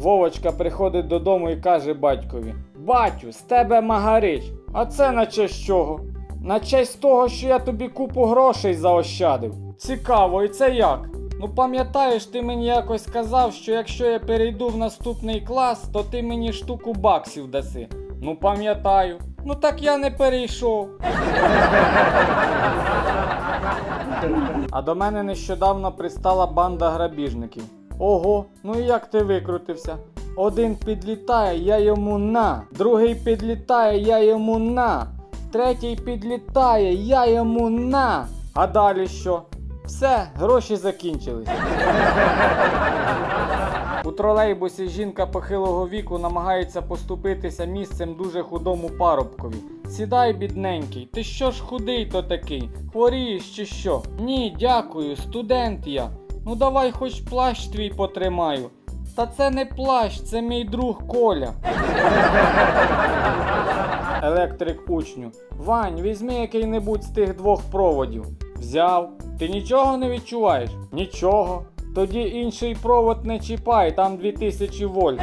Вовочка приходить додому і каже батькові: Батю, з тебе магарич. А це на честь чого? На честь того, що я тобі купу грошей заощадив. Цікаво, і це як? Ну пам'ятаєш, ти мені якось сказав, що якщо я перейду в наступний клас, то ти мені штуку баксів даси. Ну пам'ятаю. Ну так я не перейшов. А до мене нещодавно пристала банда грабіжників. Ого, ну як ти викрутився? Один підлітає, я йому на, другий підлітає, я йому на, третій підлітає, я йому на. А далі що? Все, гроші закінчились. У тролейбусі жінка похилого віку намагається поступитися місцем дуже худому парубкові. Сідай, бідненький, ти що ж худий то такий? Хворієш чи що? Ні, дякую, студент я. Ну давай хоч плащ твій потримаю. Та це не плащ, це мій друг Коля. Електрик учню. Вань, візьми який-небудь з тих двох проводів. Взяв. Ти нічого не відчуваєш? Нічого. Тоді інший провод не чіпай, там 2000 вольт.